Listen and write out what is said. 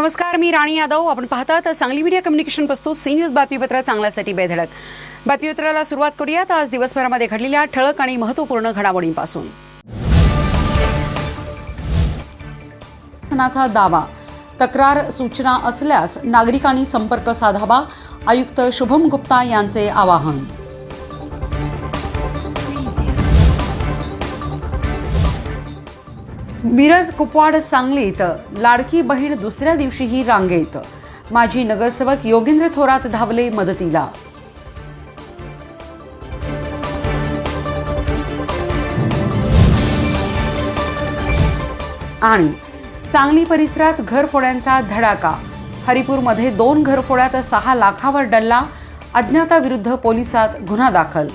नमस्कार मी राणी यादव. आपण पाहतात सांगली मीडिया कम्युनिकेशन प्रस्तुत सी न्यूज बातमीपत्र चांगल्यासाठी बेधडक. बातमीपत्राला सुरुवात करूयात. आज दिवसभरामध्ये घडलेल्या ठळक आणि महत्त्वपूर्ण घडामोडींपासून. शासनाचा दावा. तक्रार सूचना असल्यास नागरिकांनी संपर्क साधावा. आयुक्त शुभम गुप्ता यांचे आवाहन. मिरज कुपवाड सांगलीत लाडकी बहीण दुसऱ्या दिवशीही रांगेत माजी नगरसेवक योगेंद्र थोरात धावले मदतीला. आणि सांगली परिसरात घरफोड्यांचा धडाका. हरिपूरमध्ये दोन घरफोड्यात सहा लाखावर डल्ला. अज्ञाताविरुद्ध पोलिसात गुन्हा दाखल.